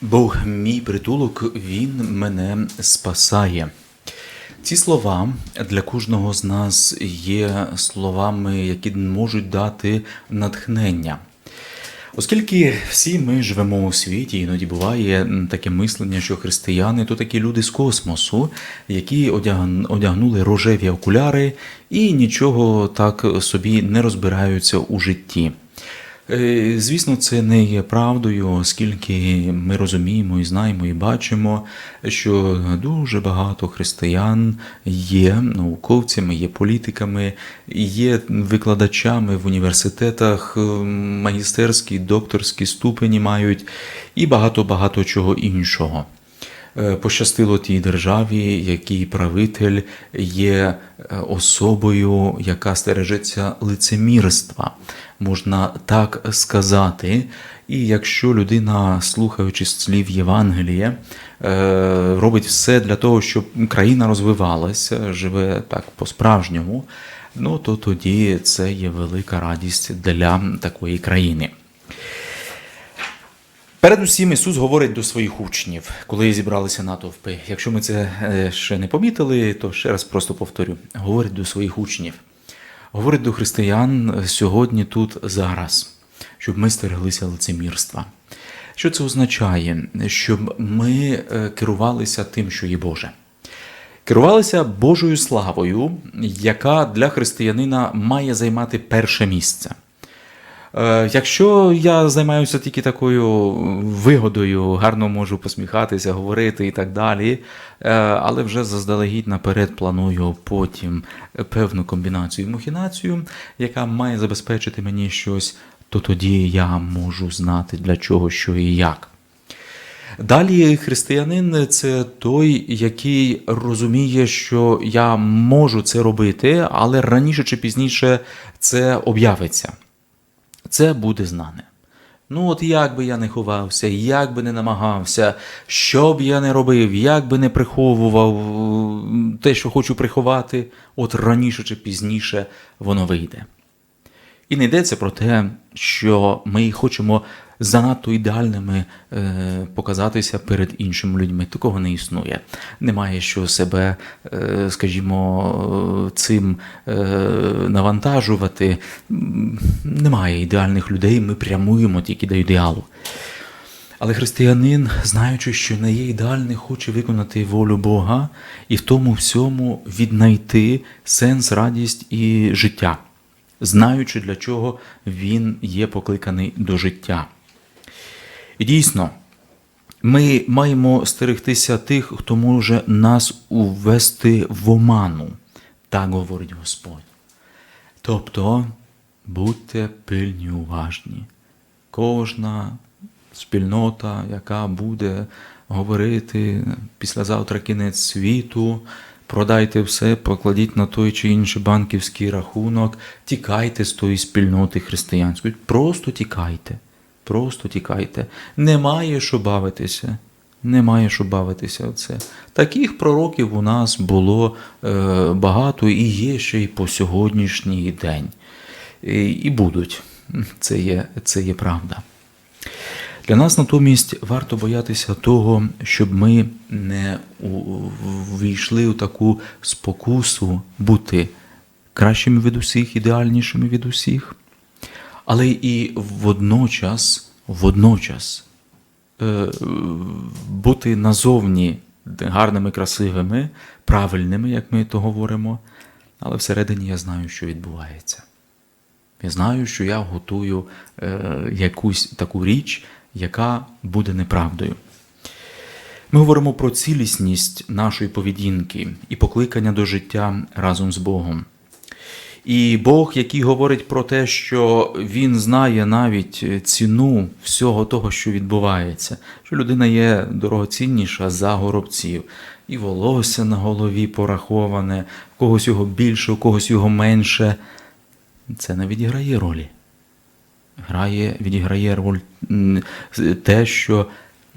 Бог мій притулок, Він мене спасає. Ці слова для кожного з нас є словами, які можуть дати натхнення. Оскільки всі ми живемо у світі, іноді буває таке мислення, що християни то такі люди з космосу, які одягнули рожеві окуляри і нічого так собі не розбираються у житті. Е, Звісно, це не є правдою, оскільки ми розуміємо і знаємо і бачимо, що дуже багато християн є науковцями, є політиками, є викладачами в університетах, е, магістерські, докторські ступені мають і багато-багато чого іншого. Е, Пощастило тій державі, який правитель є особою, яка стережеться лицемірства, можна так сказати. І якщо людина, слухаючи слів Євангелія, е, робить все для того, щоб країна розвивалася, живе так по-справжньому, ну то тоді це є велика радість для такої країни. Передусім Ісус говорить до своїх учнів, коли зібралися натовпи. Якщо ми це е, ще не помітили, то ще раз просто повторю: говорить до своїх учнів, говорить до християн сьогодні, тут, зараз, щоб ми стереглися лицемірства. Що це означає? Щоб ми е, керувалися тим, що є Боже. Керувалися Божою славою, яка для християнина має займати перше місце. Е, Якщо я займаюся тільки такою вигодою, гарно можу посміхатися, говорити і так далі, е, але вже заздалегідь наперед планую потім певну комбінацію і махінацію, яка має забезпечити мені щось, то тоді я можу знати для чого, що і як. Далі християнин це той, який розуміє, що я можу це робити, але раніше чи пізніше це об'явиться це буде знане. Ну, от як би я не ховався, як би не намагався, що б я не робив, як би не приховував е, те, що хочу приховати, от раніше чи пізніше воно вийде. І не йдеться про те, що ми хочемо занадто ідеальними е, показатися перед іншими людьми. Такого не існує. Немає що себе, е, скажімо, цим е, навантажувати. Немає ідеальних людей, ми прямуємо тільки до ідеалу. Але християнин, знаючи, що не є ідеальний, хоче виконати волю Бога і в тому всьому віднайти сенс, радість і життя, знаючи, для чого він є покликаний до життя. І дійсно, ми маємо стерегтися тих, хто може нас увести в оману, так говорить Господь. Тобто будьте пильні уважні. Кожна спільнота, яка буде говорити післязавтра кінець світу, продайте все, покладіть на той чи інший банківський рахунок, тікайте з тої спільноти християнської. Просто тікайте. Просто тікайте. Немає що бавитися. Немає що бавитися в це. Таких пророків у нас було е, багато і є ще й по сьогоднішній день. І, і будуть. Це є, це є правда. Для нас натомість варто боятися того, щоб ми не у- ввійшли у таку спокусу бути кращими від усіх, ідеальнішими від усіх, але і водночас, водночас е, бути назовні гарними, красивими, правильними, як ми то говоримо, але всередині я знаю, що відбувається. Я знаю, що я готую е, якусь таку річ, яка буде неправдою. Ми говоримо про цілісність нашої поведінки і покликання до життя разом з Богом. І Бог, який говорить про те, що Він знає навіть ціну всього того, що відбувається, що людина є дорогоцінніша за горобців, і волосся на голові пораховане, в когось його більше, у когось його менше. Це не відіграє ролі. Грає, відіграє роль те, що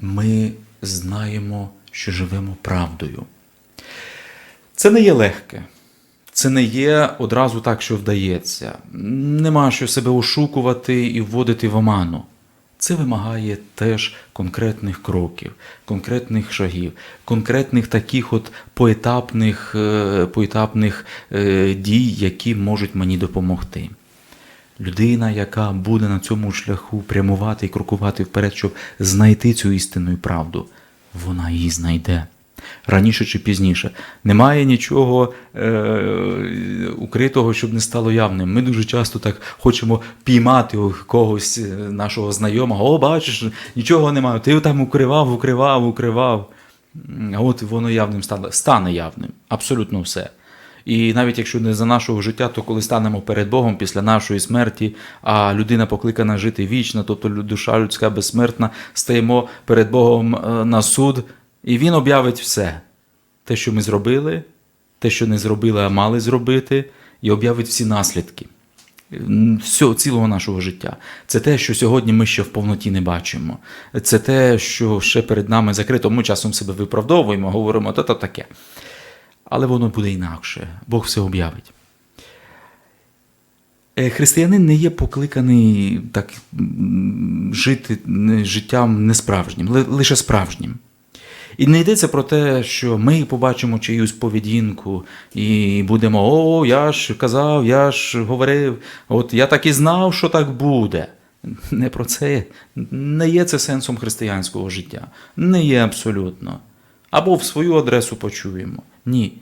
ми знаємо, що живемо правдою. Це не є легке. Це не є одразу так, що вдається. Нема що себе ошукувати і вводити в оману. Це вимагає теж конкретних кроків, конкретних шагів, конкретних таких от поетапних, е, поетапних е, дій, які можуть мені допомогти. Людина, яка буде на цьому шляху прямувати і крокувати вперед, щоб знайти цю істинну і правду, вона її знайде. Раніше чи пізніше. Немає нічого е, укритого, щоб не стало явним. Ми дуже часто так хочемо піймати когось е, нашого знайомого. О, бачиш, нічого немає. Ти там укривав, укривав, укривав. А от воно явним стане, стане явним. Абсолютно все. І навіть якщо не за нашого життя, то коли станемо перед Богом після нашої смерті, а людина покликана жити вічно, тобто душа людська безсмертна, стаємо перед Богом е, на суд, і Він об'явить все. Те, що ми зробили, те, що не зробили, а мали зробити, і об'явить всі наслідки всього цілого нашого життя. Це те, що сьогодні ми ще в повноті не бачимо. Це те, що ще перед нами закрито. Ми часом себе виправдовуємо, говоримо то-то таке. Але воно буде інакше. Бог все об'явить. Е, Християнин не є покликаний так жити життям несправжнім, лише справжнім. І не йдеться про те, що ми побачимо чиюсь поведінку і будемо: О, я ж казав, я ж говорив, от я так і знав, що так буде. Не про це. Не є це сенсом християнського життя. Не є абсолютно. Або в свою адресу почуємо. Ні.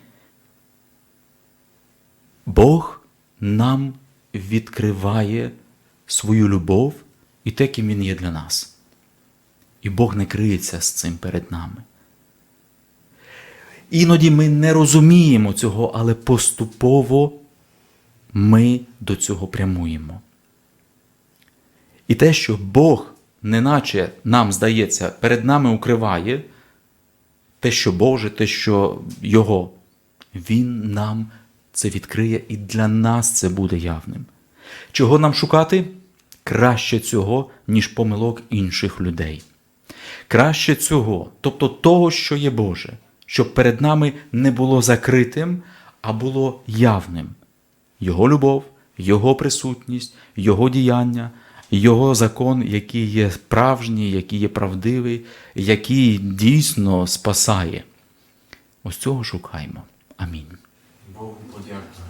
Бог нам відкриває свою любов і те, ким Він є для нас. І Бог не криється з цим перед нами. Іноді ми не розуміємо цього, але поступово ми до цього прямуємо. І те, що Бог, неначе нам здається, перед нами укриває, те, що Боже, те, що Його, Він нам це відкриє, і для нас це буде явним. Чого нам шукати? Краще цього, ніж помилок інших людей. Краще цього, тобто того, що є Боже, щоб перед нами не було закритим, а було явним. Його любов, Його присутність, Його діяння, Його закон, який є справжній, який є правдивий, який дійсно спасає. Ось цього шукаємо. Амінь. Богу подяка.